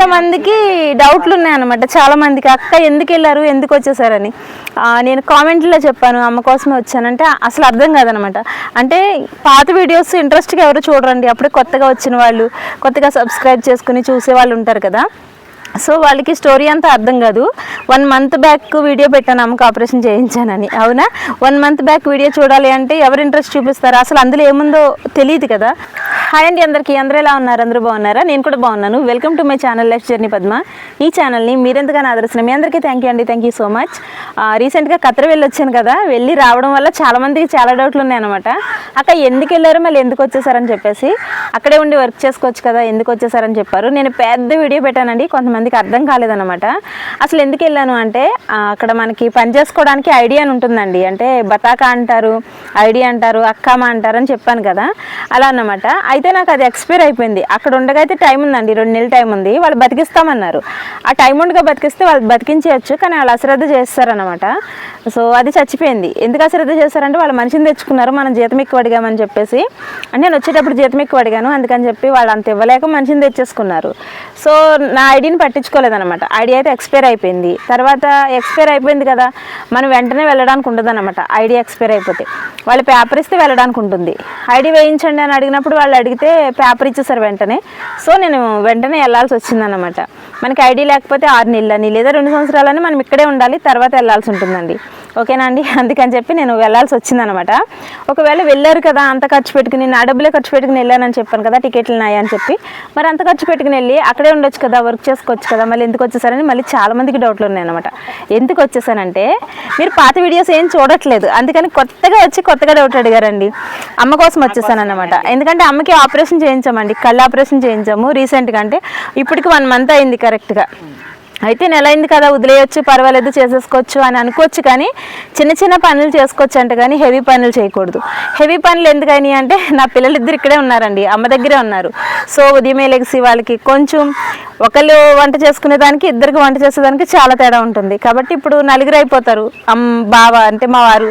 చాలా మందికి డౌట్లు ఉన్నాయన్నమాట చాలా మందికి అక్క ఎందుకు వెళ్ళారు ఎందుకు వచ్చేసారని. నేను కామెంట్లో చెప్పాను అమ్మ కోసమే వచ్చానంటే అసలు అర్థం కాదనమాట అంటే పాత వీడియోస్ ఇంట్రెస్ట్గా ఎవరు చూడరండి. అప్పుడే కొత్తగా వచ్చిన వాళ్ళు కొత్తగా సబ్స్క్రైబ్ చేసుకుని చూసే వాళ్ళు ఉంటారు కదా. సో వాళ్ళకి స్టోరీ అంతా అర్థం కాదు. వన్ మంత్ బ్యాక్ వీడియో పెట్టాను అమ్మకు ఆపరేషన్ చేయించానని. అవునా? వన్ మంత్ బ్యాక్ వీడియో చూడాలి అంటే ఎవరు ఇంట్రెస్ట్ చూపిస్తారు? అసలు అందులో ఏముందో తెలియదు కదా. హాయ్ అండి అందరికీ. అందరూ ఎలా ఉన్నారు? అందరూ బాగున్నారా? నేను కూడా బాగున్నాను. Welcome to my channel life journey Padma ఈ ఛానల్ని మీరెంతగానో ఆదరిస్తున్నారు మీ అందరికీ థ్యాంక్ యూ అండి. థ్యాంక్ యూ సో మచ్ రీసెంట్గా ఖత్తర్ వెళ్ళి వచ్చాను కదా. వెళ్ళి రావడం వల్ల చాలామందికి చాలా డౌట్లు ఉన్నాయన్నమాట. అక్క ఎందుకు వెళ్ళారు? మళ్ళీ ఎందుకు వచ్చేసారని చెప్పేసి. అక్కడే ఉండి వర్క్ చేసుకోవచ్చు కదా. ఎందుకు వచ్చేసారని చెప్పారు. నేను పెద్ద వీడియో పెట్టానండి. కొంతమందికి అర్థం కాలేదన్నమాట. అసలు ఎందుకు వెళ్ళాను అంటే అక్కడ మనకి పని చేసుకోవడానికి ఐడియా అని ఉంటుందండి. అంటే బతాకా అంటారు ఐడియా అంటారు అక్కమ్మ అంటారు అని చెప్పాను కదా. అలా అన్నమాట. అయితే నాకు అది ఎక్స్పైర్ అయిపోయింది. అక్కడ ఉండగా అయితే టైం ఉందండి. రెండు నెలల టైం ఉంది. వాళ్ళు బతికిస్తామన్నారు. ఆ టైం ఉండగా బతికిస్తే వాళ్ళు బతికించేయచ్చు కానీ వాళ్ళు అశ్రద్ధ చేస్తారనమాట సో అది చచ్చిపోయింది. ఎందుకు అశ్రద్ధ చేస్తారంటే వాళ్ళు మనిషిని తెచ్చుకున్నారు. మనం జీతం ఎక్కువ అడిగామని చెప్పేసి. అంటే నేను వచ్చేటప్పుడు జీతం ఎక్కువ అడిగాను. అందుకని చెప్పి వాళ్ళు అంత ఇవ్వలేక మనిషిని తెచ్చేసుకున్నారు. సో నా ఐడిని పట్టించుకోలేదన్నమాట. ఐడి అయితే ఎక్స్పైర్ అయిపోయింది. తర్వాత ఎక్స్పైర్ అయిపోయింది కదా మనం వెంటనే వెళ్ళడానికి ఉండదు అనమాట ఐడి ఎక్స్పైర్ అయిపోతే. వాళ్ళు పేపర్ ఇస్తే వెళ్ళడానికి ఉంటుంది. ఐడి వేయించండి అని అడిగినప్పుడు వాళ్ళు అడిగితే పేపర్ ఇచ్చేసారు వెంటనే. సో నేను వెంటనే వెళ్ళాల్సి వచ్చిందన్నమాట. మనకి ఐడి లేకపోతే ఆరు నెలలని లేదా రెండు సంవత్సరాలని మనం ఇక్కడే ఉండాలి తర్వాత వెళ్ళాల్సి ఉంటుందండి. ఓకేనా అండి? అందుకని చెప్పి నేను వెళ్ళాల్సి వచ్చిందనమాట ఒకవేళ వెళ్ళారు కదా అంత ఖర్చు పెట్టుకుని నా డబ్బులే ఖర్చు పెట్టుకుని వెళ్ళానని చెప్పాను కదా టికెట్లు నాయి అని చెప్పి. మరి అంత ఖర్చు పెట్టుకుని వెళ్ళి అక్కడే ఉండొచ్చు కదా వర్క్ చేసుకోవచ్చు కదా మళ్ళీ ఎందుకు వచ్చేసారని మళ్ళీ చాలామందికి డౌట్లు ఉన్నాయన్నమాట. ఎందుకు వచ్చేసానంటే మీరు పాత వీడియోస్ ఏం చూడట్లేదు. అందుకని కొత్తగా వచ్చి కొత్తగా డౌట్ అడిగారండి. అమ్మ కోసం వచ్చేసాను అనమాట ఎందుకంటే అమ్మకి ఆపరేషన్ చేయించామండి. కళ్ళు ఆపరేషన్ చేయించాము రీసెంట్గా అంటే. ఇప్పటికి వన్ మంత్ అయింది కరెక్ట్గా అయితే నెల అయింది కదా వదిలేయచ్చు పర్వాలేదు చేసేసుకోవచ్చు అని అనుకోవచ్చు కానీ చిన్న చిన్న పనులు చేసుకోవచ్చు అంటే కానీ హెవీ పనులు చేయకూడదు. హెవీ పనులు ఎందుకని అంటే నా పిల్లలు ఇద్దరు ఇక్కడే ఉన్నారండి. అమ్మ దగ్గరే ఉన్నారు. సో ఉదయమే లెగిసి వాళ్ళకి కొంచెం ఒకళ్ళు వంట చేసుకునే దానికి ఇద్దరికి వంట చేసేదానికి చాలా తేడా ఉంటుంది. కాబట్టి ఇప్పుడు నలుగురు అయిపోతారు. అమ్ బావ అంటే మా వారు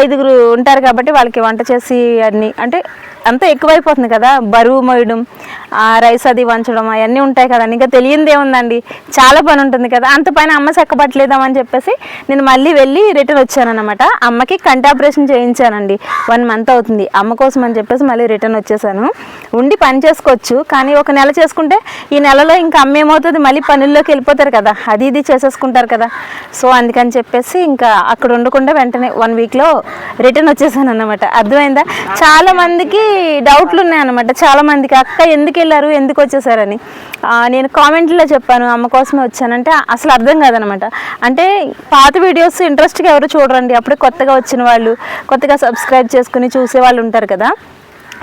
ఐదుగురు ఉంటారు కాబట్టి వాళ్ళకి వంట చేసి అన్ని అంటే అంతా ఎక్కువైపోతుంది కదా. బరువు మోయడం రైస్ అది వంచడం అవన్నీ ఉంటాయి కదండి ఇంకా తెలియంది ఏముందండి? చాలా పని ఉంటుంది కదా. అంత పైన అమ్మ చెక్కబట్టలేదామని చెప్పేసి నేను మళ్ళీ వెళ్ళి రిటర్న్ వచ్చానమాట అమ్మకి కంటి ఆపరేషన్ చేయించానండి. వన్ మంత్ అవుతుంది. అమ్మ కోసం అని చెప్పేసి మళ్ళీ రిటర్న్ వచ్చేసాను. ఉండి పని చేసుకోవచ్చు. కానీ ఒక నెల చేసుకుంటే ఈ నెలలో ఇంకా అమ్మ ఏమవుతుంది మళ్ళీ పనుల్లోకి వెళ్ళిపోతారు కదా. అది ఇది చేసేసుకుంటారు కదా. సో అందుకని చెప్పేసి ఇంకా అక్కడ ఉండకుండా వెంటనే వన్ వీక్లో రిటర్న్ వచ్చేసాను అన్నమాట. అర్థమైందా? చాలా మందికి డౌట్లు ఉన్నాయన్నమాట. చాలా మందికి అక్క ఎందుకు వెళ్ళారు? ఎందుకు వచ్చేసారని. నేను కామెంట్లో చెప్పాను అమ్మ కోసమే వచ్చానంటే అసలు అర్థం కాదనమాట అంటే పాత వీడియోస్ ఇంట్రెస్ట్గా ఎవరు చూడరండి? అప్పుడే కొత్తగా వచ్చిన వాళ్ళు కొత్తగా సబ్స్క్రైబ్ చేసుకుని చూసే వాళ్ళు ఉంటారు కదా.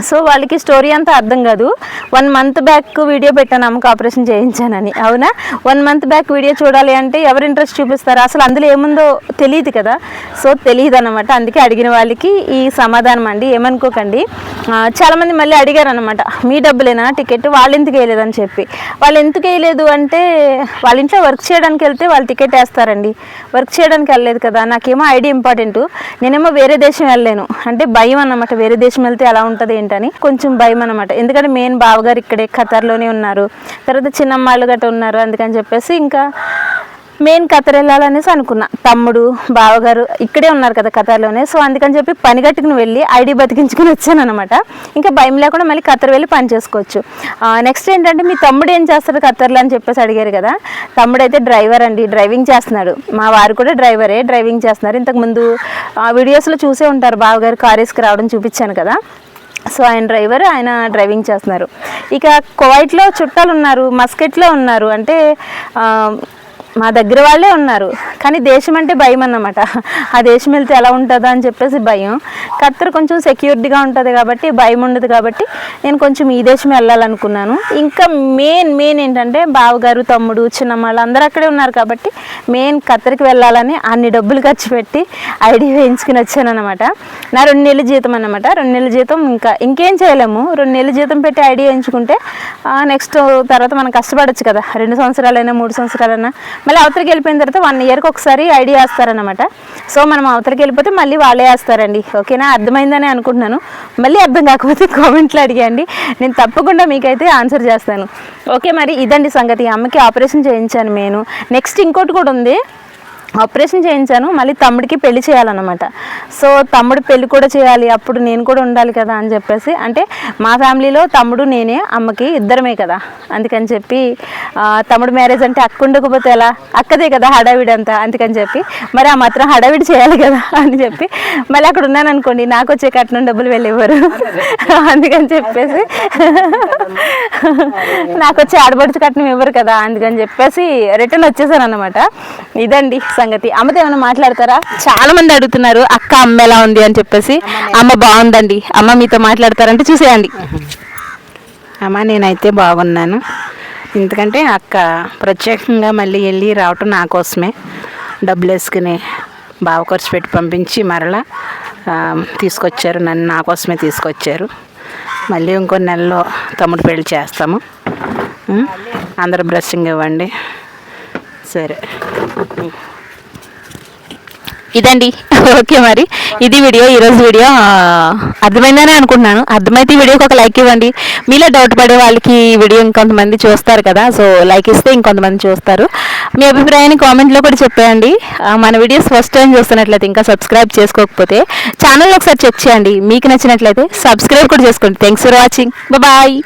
సో వాళ్ళకి స్టోరీ అంతా అర్థం కాదు. వన్ మంత్ బ్యాక్ వీడియో పెట్టాను అమ్మకి ఆపరేషన్ చేయించానని. అవునా? వన్ మంత్ బ్యాక్ వీడియో చూడాలి అంటే ఎవరు ఇంట్రెస్ట్ చూపిస్తారు? అసలు అందులో ఏముందో తెలియదు కదా. సో తెలియదు అనమాట అందుకే అడిగిన వాళ్ళకి ఈ సమాధానం అండి. ఏమనుకోకండి. చాలామంది మళ్ళీ అడిగారు అనమాట మీ డబ్బులేనా? టికెట్ వాళ్ళు ఎందుకు వేయలేదని చెప్పి. వాళ్ళు ఎందుకు వేయలేదు అంటే వాళ్ళ ఇంట్లో వర్క్ చేయడానికి వెళ్తే వాళ్ళు టికెట్ వేస్తారండి. వర్క్ చేయడానికి వెళ్ళలేదు కదా. నాకేమో ఐడి ఇంపార్టెంట్ నేనేమో వేరే దేశం వెళ్ళలేను. అంటే భయం అన్నమాట. వేరే దేశం వెళ్తే ఎలా ఉంటుంది ఏంటని కొంచెం భయం అనమాట ఎందుకంటే మెయిన్ బావగారు ఇక్కడే ఖతర్లోనే ఉన్నారు. తర్వాత చిన్నమ్మాళ్ళు గట్ట ఉన్నారు అందుకని చెప్పేసి ఇంకా మెయిన్ ఖతర్ వెళ్ళాలనేసి అనుకున్నా. తమ్ముడు బావగారు ఇక్కడే ఉన్నారు కదా ఖతర్లోనే సో అందుకని చెప్పి పని కట్టుకుని వెళ్ళి ఐడి బతికించుకుని వచ్చాను అనమాట ఇంకా భయం లేకుండా మళ్ళీ ఖతర్ వెళ్ళి పని చేసుకోవచ్చు. నెక్స్ట్ ఏంటంటే మీ తమ్ముడు ఏం చేస్తారు ఖతర్లో అని చెప్పేసి అడిగారు కదా. తమ్ముడు అయితే డ్రైవర్ అండి డ్రైవింగ్ చేస్తున్నాడు. మా వారు కూడా డ్రైవరే డ్రైవింగ్ చేస్తున్నారు. ఇంతకుముందు వీడియోస్లో చూసే ఉంటారు. బావగారు కార్ రావడం చూపించాను కదా. సో ఆయన డ్రైవర్ ఆయన డ్రైవింగ్ చేస్తున్నారు. ఇక కువైట్లో చుట్టాలు ఉన్నారు మస్కెట్లో ఉన్నారు. అంటే మా దగ్గర వాళ్ళే ఉన్నారు. కానీ దేశం అంటే భయం అన్నమాట. ఆ దేశం వెళ్తే ఎలా ఉంటుందో అని చెప్పేసి భయం. ఖత్తర్ కొంచెం సెక్యూరిటీగా ఉంటుంది కాబట్టి భయం ఉండదు కాబట్టి నేను కొంచెం ఈ దేశం వెళ్ళాలనుకున్నాను. ఇంకా మెయిన్ మెయిన్ ఏంటంటే బావగారు తమ్ముడు చిన్నమ్మ అందరూ అక్కడే ఉన్నారు కాబట్టి మెయిన్ ఖత్తర్కి వెళ్ళాలని అన్ని డబ్బులు ఖర్చు పెట్టి ఐడి వేయించుకుని వచ్చాను అనమాట నా రెండు నెలల జీతం అనమాట రెండు నెలల జీతం ఇంకా ఇంకేం చేయలేము. రెండు నెలల జీతం పెట్టి ఐడి వేయించుకుంటే నెక్స్ట్ తర్వాత మనం కష్టపడొచ్చు కదా. రెండు సంవత్సరాలైనా మూడు సంవత్సరాలైనా మళ్ళీ అవతలకి వెళ్ళిపోయిన తర్వాత వన్ ఇయర్కి ఒకసారి ఐడియా వేస్తారనమాట సో మనం అవతలికి వెళ్ళిపోతే మళ్ళీ వాళ్ళే వేస్తారండి. ఓకేనా? అర్థమైందని అనుకుంటున్నాను. మళ్ళీ అర్థం కాకపోతే కామెంట్లో అడిగండి నేను తప్పకుండా మీకైతే ఆన్సర్ చేస్తాను. ఓకే మరి ఇదండి సంగతి. అమ్మకి ఆపరేషన్ చేయించాను నేను. నెక్స్ట్ ఇంకోటి కూడా ఉంది. ఆపరేషన్ చేయించాను. మళ్ళీ తమ్ముడికి పెళ్ళి చేయాలన్నమాట. సో తమ్ముడు పెళ్ళి కూడా చేయాలి అప్పుడు నేను కూడా ఉండాలి కదా అని చెప్పేసి అంటే మా ఫ్యామిలీలో తమ్ముడు నేనే అమ్మకి ఇద్దరమే కదా. అందుకని చెప్పి తమ్ముడు మ్యారేజ్ అంటే అక్క ఉండకపోతే ఎలా? అక్కదే కదా హడావిడి అంతా అందుకని చెప్పి మరి ఆ మాత్రం హడావిడి చేయాలి కదా అని చెప్పి మళ్ళీ అక్కడ ఉన్నాను అనుకోండి నాకు వచ్చే కట్నం డబ్బులు వెళ్ళేవారు అందుకని చెప్పేసి నాకు వచ్చే ఆడబడుచు కట్నం ఇవ్వరు కదా అందుకని చెప్పేసి రిటర్న్ వచ్చేసాను అనమాట ఇదండి సంగతి. అమ్మతో ఏమైనా మాట్లాడతారా? చాలా మంది అడుగుతున్నారు అక్క అమ్మ ఎలా ఉంది అని చెప్పేసి అమ్మ బాగుందండి. అమ్మ మీతో మాట్లాడతారంటే చూసేయండి. అమ్మ నేనైతే బాగున్నాను. ఎందుకంటే అక్క ప్రత్యేకంగా మళ్ళీ వెళ్ళి రావటం నా కోసమే. డబ్బులు వేసుకుని బావ ఖర్చు పెట్టి పంపించి మరలా తీసుకొచ్చారు. నన్ను నా కోసమే తీసుకొచ్చారు. మళ్ళీ ఇంకో నెలలో తమ్ముడు పెళ్ళి చేస్తాము? అందరూ బ్రషింగ్ ఇవ్వండి. సరే. ఇదండి. ఓకే మరి. ఇది వీడియో ఈరోజు వీడియో అర్థమైందనే అర్థమైందని అనుకుంటున్నాను. అర్థమైతే ఈ వీడియోకి ఒక లైక్ ఇవ్వండి. మీలో డౌట్ పడే వాళ్ళకి ఈ వీడియో ఇంకొంతమంది చూస్తారు కదా సో లైక్ ఇస్తే ఇంకొంతమంది చూస్తారు. మీ అభిప్రాయాన్ని కామెంట్లో కూడా చెప్పేయండి. మన వీడియోస్ ఫస్ట్ టైం చూస్తున్నట్లయితే ఇంకా సబ్స్క్రైబ్ చేసుకోకపోతే ఛానల్ ఒకసారి చెక్ చేయండి. మీకు నచ్చినట్లయితే సబ్స్క్రైబ్ కూడా చేసుకోండి. Thanks for watching bye